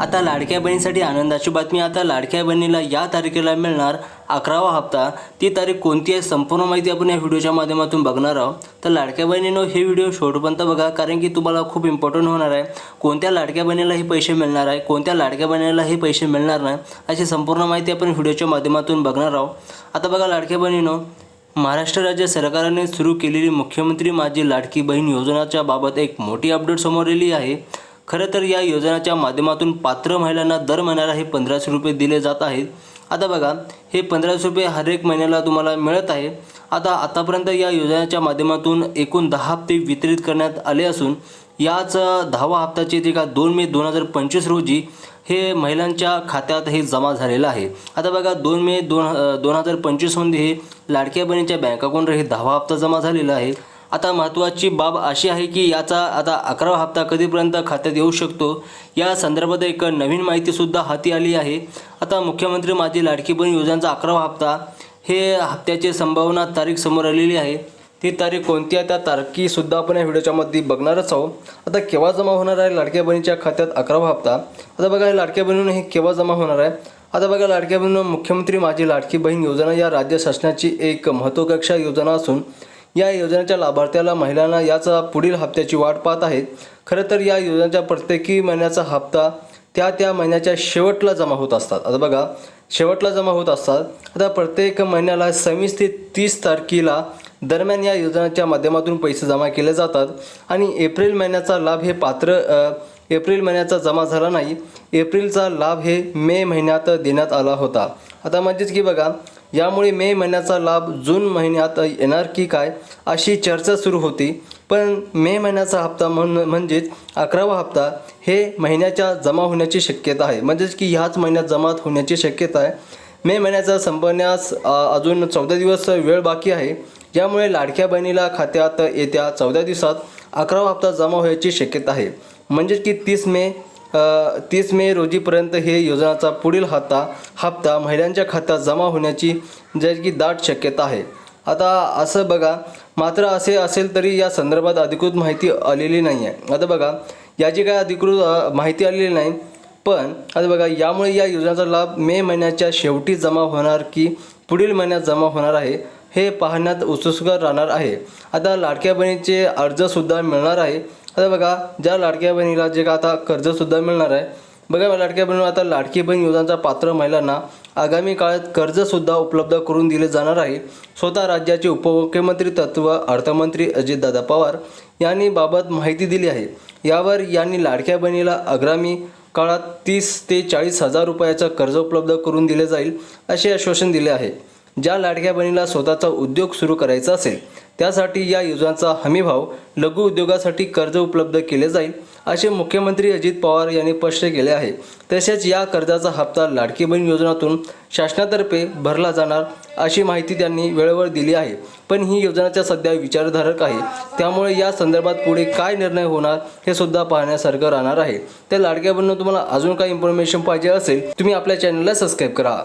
आता लाडक्या बहिणीसाठी आनंदाची बातमी. आता लाडक्या बहिणीला या तारखेला मिळणार अकरावा हप्ता. ती तारीख कोणती आहे संपूर्ण माहिती आपण या व्हिडिओच्या माध्यमातून बघणार आहोत. तर लाडक्या बहिणीनं हे व्हिडिओ शेवटपर्यंत बघा कारण की तुम्हाला खूप इम्पॉर्टंट होणार आहे. कोणत्या लाडक्या बहिणीला हे पैसे मिळणार आहे कोणत्या लाडक्या बहिणीला हे पैसे मिळणार नाही अशी संपूर्ण माहिती आपण व्हिडिओच्या माध्यमातून बघणार आहोत. आता बघा लाडक्या बहिणीनं महाराष्ट्र राज्य सरकारने सुरू केलेली मुख्यमंत्री माझी लाडकी बहीण योजनाच्या बाबत एक मोठी अपडेट समोर आली आहे. खरं तर या योजनेच्या माध्यमातून पात्र महिलांना दर महिन्याला हे पंधराशे रुपये दिले जात आहेत. आता बघा हे पंधराशे रुपये हर एक महिन्याला तुम्हाला मिळत आहे. आता आतापर्यंत या योजनेच्या माध्यमातून एकूण दहा हप्ते वितरित करण्यात आले असून याच दहावा हप्त्याचे जे का दोन मे दोन हजार पंचवीस रोजी हे महिलांच्या खात्यात हे जमा झालेलं आहे. आता बघा दोन मे दोन दोन हजार पंचवीसमध्ये हे लाडक्या बहिणीच्या बँक अकाउंटवर हे दहावा हप्ता जमा झालेला आहे. आता महत्त्वाची बाब अशी आहे की याचा आता अकरावा हप्ता कधीपर्यंत खात्यात येऊ शकतो? या संदर्भात एक नवीन माहितीसुद्धा हाती आली आहे. आता मुख्यमंत्री माझी लाडकी बहीण योजनेचा अकरावा हप्ता हे हप्त्याची संभावना तारीख समोर आलेली आहे. ती तारीख कोणती आहे? त्या तारखीसुद्धा आपण या व्हिडिओच्या मध्ये बघणारच आहोत. आता केव्हा जमा होणार आहे लाडक्या बहिणीच्या खात्यात अकरावा हप्ता? आता बघा हे लाडक्या बहिणीनं हे केव्हा जमा होणार आहे? आता बघा लाडक्या बहिणीनं मुख्यमंत्री माझी लाडकी बहीण योजना या राज्य शासनाची एक महत्त्वाकांक्षा योजना असून या योजनेच्या लाभार्थ्याला महिलांना याचा पुढील हप्त्याची वाट पाहत आहेत. खरं तर या योजनेच्या प्रत्येकी महिन्याचा हप्ता त्या त्या महिन्याच्या शेवटला जमा होत असतात. आता बघा शेवटला जमा होत असतात. आता प्रत्येक महिन्याला सव्वीस ते तीस तारखेला दरम्यान या योजनेच्या माध्यमातून पैसे जमा केले जातात आणि एप्रिल महिन्याचा लाभ हे पात्र एप्रिल महिन्याचा जमा झाला नाही. एप्रिलचा लाभ हे मे महिन्यात देण्यात आला होता. आता म्हणजेच की बघा यामुळे मे महिन्याचा लाभ जून महिन्यात येणार की काय अशी चर्चा सुरू होती. पण मे महिन्याचा हप्ता म्हण म्हणजेच अकरावा हप्ता हे महिन्याच्या जमा होण्याची शक्यता आहे. म्हणजेच की ह्याच महिन्यात जमा होण्याची शक्यता आहे. मे महिन्याचा संपण्यास अजून चौदा दिवस वेळ बाकी आहे. यामुळे लाडक्या बहिणीला खात्यात येत्या चौदा दिवसात अकरावा हप्ता जमा होण्याची शक्यता आहे. म्हणजेच की तीस मे तीस मे रोजीपर्यंत हे योजनाचा पुढील हप्ता हप्ता महिलांच्या खात्यात जमा होण्याची जे की दाट शक्यता आहे. आता असं बघा मात्र असे असेल तरी या संदर्भात अधिकृत माहिती आलेली नाही आहे. आता बघा याची काय अधिकृत माहिती आलेली नाही पण आता बघा यामुळे या योजनेचा लाभ मे महिन्याच्या शेवटी जमा होणार की पुढील महिन्यात जमा होणार आहे हे पाहण्यात उत्सुक राहणार आहे. आता लाडक्या बहिणीचे अर्जसुद्धा मिळणार आहे. आता बघा ज्या लाडक्या बहिणीला जे का आता कर्जसुद्धा मिळणार आहे बघा लाडक्या बहिणी आता लाडकी बहीण योजनांचा पात्र महिलांना आगामी काळात कर्जसुद्धा उपलब्ध करून दिले जाणार आहे. स्वतः राज्याचे उपमुख्यमंत्री तत्व अर्थमंत्री अजितदादा पवार यांनी बाबत माहिती दिली आहे. यावर यांनी लाडक्या बहिणीला आगामी काळात तीस ते चाळीस हजार रुपयाचं कर्ज उपलब्ध करून दिले जाईल असे आश्वासन दिले आहे. ज्या लाडक्या बहिणीला स्वतःचा उद्योग सुरू करायचा असेल त्यासाठी या योजनांचा हमीभाव लघु उद्योगासाठी कर्ज उपलब्ध केले जाईल असे मुख्यमंत्री अजित पवार यांनी स्पष्ट केले आहे. तसेच या कर्जाचा हप्ता लाडकी बहीण योजनातून शासनातर्फे भरला जाणार अशी माहिती त्यांनी वेळेवर दिली आहे. पण ही योजनाच्या सध्या विचारधारक आहे. त्यामुळे या संदर्भात पुढे काय निर्णय होणार हे सुद्धा पाहण्यासारखं राहणार आहे. त्या लाडक्या बहिणीनं तुम्हाला अजून काही इन्फॉर्मेशन पाहिजे असेल तुम्ही आपल्या चॅनलला सबस्क्राईब करा.